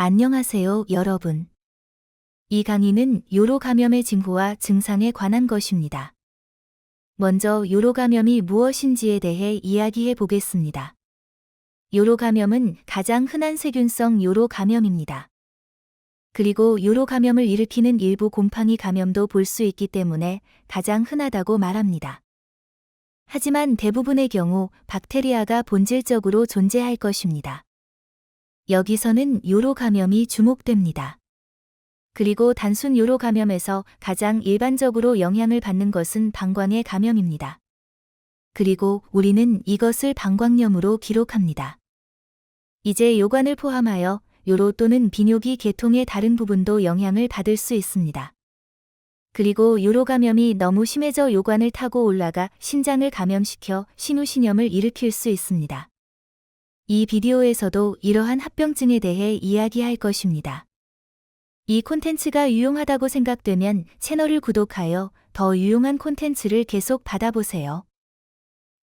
안녕하세요, 여러분. 이 강의는 요로 감염의 징후와 증상에 관한 것입니다. 먼저 요로 감염이 무엇인지에 대해 이야기해 보겠습니다. 요로 감염은 가장 흔한 세균성 요로 감염입니다. 그리고 요로 감염을 일으키는 일부 곰팡이 감염도 볼 수 있기 때문에 가장 흔하다고 말합니다. 하지만 대부분의 경우 박테리아가 본질적으로 존재할 것입니다. 여기서는 요로 감염이 주목됩니다. 그리고 단순 요로 감염에서 가장 일반적으로 영향을 받는 것은 방광의 감염입니다. 그리고 우리는 이것을 방광염으로 기록합니다. 이제 요관을 포함하여 요로 또는 비뇨기 계통의 다른 부분도 영향을 받을 수 있습니다. 그리고 요로 감염이 너무 심해져 요관을 타고 올라가 신장을 감염시켜 신우신염을 일으킬 수 있습니다. 이 비디오에서도 이러한 합병증에 대해 이야기할 것입니다. 이 콘텐츠가 유용하다고 생각되면 채널을 구독하여 더 유용한 콘텐츠를 계속 받아보세요.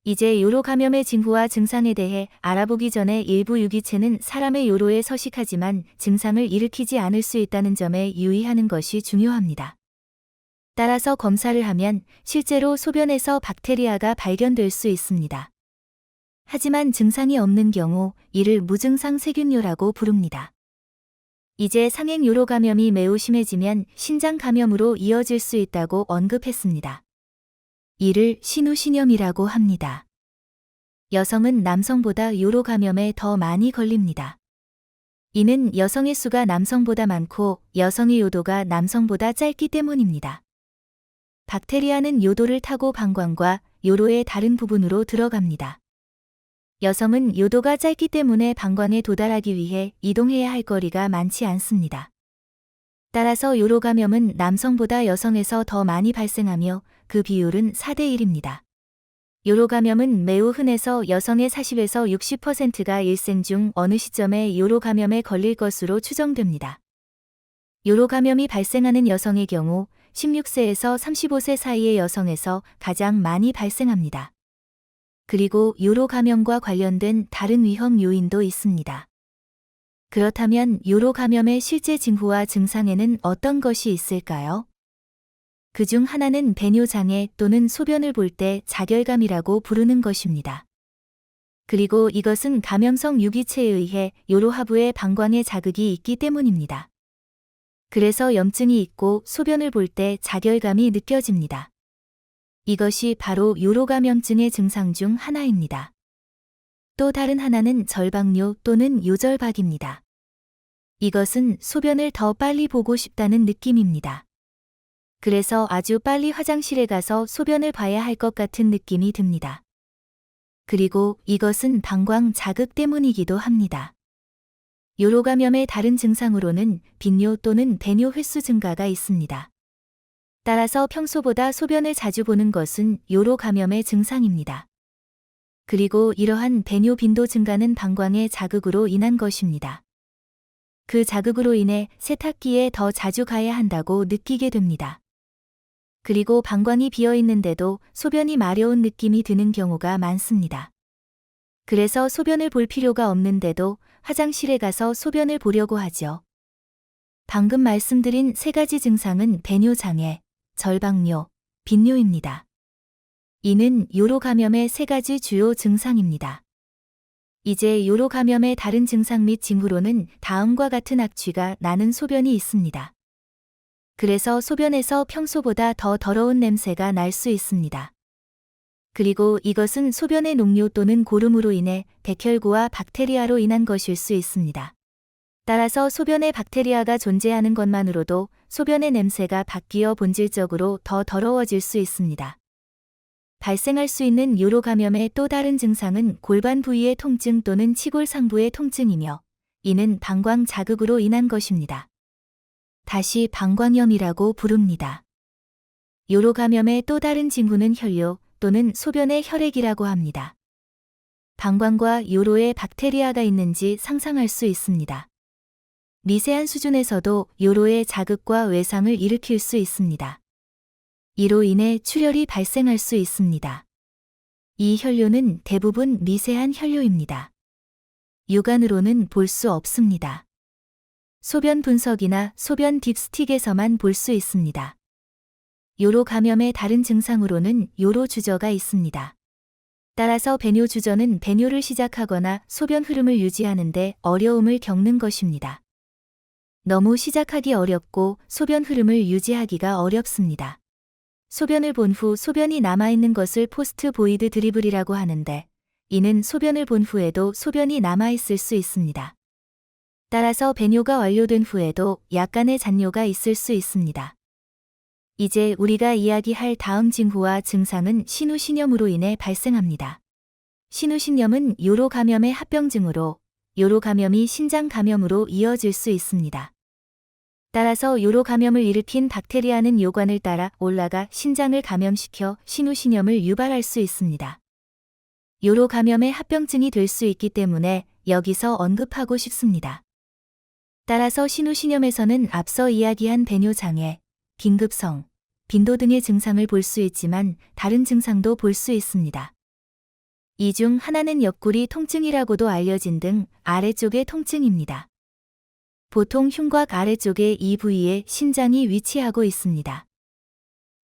이제 요로 감염의 징후와 증상에 대해 알아보기 전에 일부 유기체는 사람의 요로에 서식하지만 증상을 일으키지 않을 수 있다는 점에 유의하는 것이 중요합니다. 따라서 검사를 하면 실제로 소변에서 박테리아가 발견될 수 있습니다. 하지만 증상이 없는 경우 이를 무증상 세균요라고 부릅니다. 이제 상행 요로 감염이 매우 심해지면 신장 감염으로 이어질 수 있다고 언급했습니다. 이를 신우신염이라고 합니다. 여성은 남성보다 요로 감염에 더 많이 걸립니다. 이는 여성의 수가 남성보다 많고 여성의 요도가 남성보다 짧기 때문입니다. 박테리아는 요도를 타고 방광과 요로의 다른 부분으로 들어갑니다. 여성은 요도가 짧기 때문에 방광에 도달하기 위해 이동해야 할 거리가 많지 않습니다. 따라서 요로 감염은 남성보다 여성에서 더 많이 발생하며 그 비율은 4대 1입니다. 요로 감염은 매우 흔해서 여성의 40에서 60%가 일생 중 어느 시점에 요로 감염에 걸릴 것으로 추정됩니다. 요로 감염이 발생하는 여성의 경우 16세에서 35세 사이의 여성에서 가장 많이 발생합니다. 그리고 요로 감염과 관련된 다른 위험 요인도 있습니다. 그렇다면 요로 감염의 실제 징후와 증상에는 어떤 것이 있을까요? 그 중 하나는 배뇨 장애 또는 소변을 볼 때 자결감이라고 부르는 것입니다. 그리고 이것은 감염성 유기체에 의해 요로 하부의 방광에 자극이 있기 때문입니다. 그래서 염증이 있고 소변을 볼 때 자결감이 느껴집니다. 이것이 바로 요로 감염증의 증상 중 하나입니다. 또 다른 하나는 절박뇨 또는 요절박입니다. 이것은 소변을 더 빨리 보고 싶다는 느낌입니다. 그래서 아주 빨리 화장실에 가서 소변을 봐야 할 것 같은 느낌이 듭니다. 그리고 이것은 방광 자극 때문이기도 합니다. 요로 감염의 다른 증상으로는 빈뇨 또는 배뇨 횟수 증가가 있습니다. 따라서 평소보다 소변을 자주 보는 것은 요로 감염의 증상입니다. 그리고 이러한 배뇨 빈도 증가는 방광의 자극으로 인한 것입니다. 그 자극으로 인해 세탁기에 더 자주 가야 한다고 느끼게 됩니다. 그리고 방광이 비어 있는데도 소변이 마려운 느낌이 드는 경우가 많습니다. 그래서 소변을 볼 필요가 없는데도 화장실에 가서 소변을 보려고 하죠. 방금 말씀드린 세 가지 증상은 배뇨 장애, 절박뇨, 빈뇨입니다. 이는 요로 감염의 세 가지 주요 증상입니다. 이제 요로 감염의 다른 증상 및 징후로는 다음과 같은 악취가 나는 소변이 있습니다. 그래서 소변에서 평소보다 더 더러운 냄새가 날 수 있습니다. 그리고 이것은 소변의 녹료 또는 고름으로 인해 백혈구와 박테리아로 인한 것일 수 있습니다. 따라서 소변에 박테리아가 존재하는 것만으로도 소변의 냄새가 바뀌어 본질적으로 더 더러워질 수 있습니다. 발생할 수 있는 요로 감염의 또 다른 증상은 골반 부위의 통증 또는 치골 상부의 통증이며 이는 방광 자극으로 인한 것입니다. 다시 방광염이라고 부릅니다. 요로 감염의 또 다른 징후는 혈뇨 또는 소변의 혈액이라고 합니다. 방광과 요로에 박테리아가 있는지 상상할 수 있습니다. 미세한 수준에서도 요로의 자극과 외상을 일으킬 수 있습니다. 이로 인해 출혈이 발생할 수 있습니다. 이 혈뇨는 대부분 미세한 혈뇨입니다. 육안으로는 볼 수 없습니다. 소변 분석이나 소변 딥스틱에서만 볼 수 있습니다. 요로 감염의 다른 증상으로는 요로 주저가 있습니다. 따라서 배뇨 주저는 배뇨를 시작하거나 소변 흐름을 유지하는데 어려움을 겪는 것입니다. 너무 시작하기 어렵고 소변 흐름을 유지하기가 어렵습니다. 소변을 본 후 소변이 남아있는 것을 포스트 보이드 드리블이라고 하는데 이는 소변을 본 후에도 소변이 남아있을 수 있습니다. 따라서 배뇨가 완료된 후에도 약간의 잔뇨가 있을 수 있습니다. 이제 우리가 이야기할 다음 징후와 증상은 신우신염으로 인해 발생합니다. 신우신염은 요로 감염의 합병증으로 요로 감염이 신장 감염으로 이어질 수 있습니다. 따라서 요로 감염을 일으킨 박테리아는 요관을 따라 올라가 신장을 감염시켜 신우신염을 유발할 수 있습니다. 요로 감염의 합병증이 될 수 있기 때문에 여기서 언급하고 싶습니다. 따라서 신우신염에서는 앞서 이야기한 배뇨장애, 긴급성, 빈도 등의 증상을 볼 수 있지만 다른 증상도 볼 수 있습니다. 이 중 하나는 옆구리 통증이라고도 알려진 등 아래쪽의 통증입니다. 보통 흉곽 아래쪽에 이 부위에 신장이 위치하고 있습니다.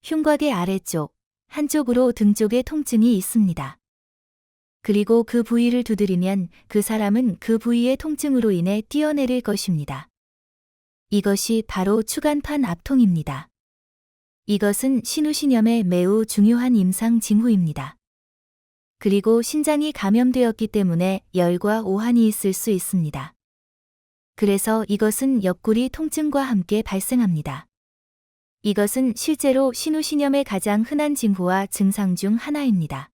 흉곽의 아래쪽, 한쪽으로 등 쪽에 통증이 있습니다. 그리고 그 부위를 두드리면 그 사람은 그 부위의 통증으로 인해 뛰어내릴 것입니다. 이것이 바로 추간판 압통입니다. 이것은 신우신염의 매우 중요한 임상 징후입니다. 그리고 신장이 감염되었기 때문에 열과 오한이 있을 수 있습니다. 그래서 이것은 옆구리 통증과 함께 발생합니다. 이것은 실제로 신우신염의 가장 흔한 징후와 증상 중 하나입니다.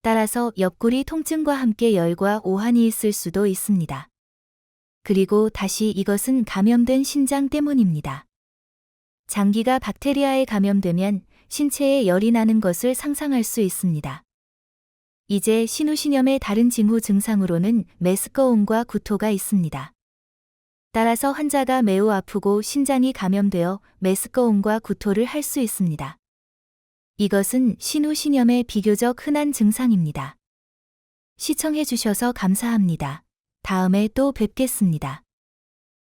따라서 옆구리 통증과 함께 열과 오한이 있을 수도 있습니다. 그리고 다시 이것은 감염된 신장 때문입니다. 장기가 박테리아에 감염되면 신체에 열이 나는 것을 상상할 수 있습니다. 이제 신우신염의 다른 징후 증상으로는 메스꺼움과 구토가 있습니다. 따라서 환자가 매우 아프고 신장이 감염되어 메스꺼움과 구토를 할 수 있습니다. 이것은 신우신염의 비교적 흔한 증상입니다. 시청해 주셔서 감사합니다. 다음에 또 뵙겠습니다.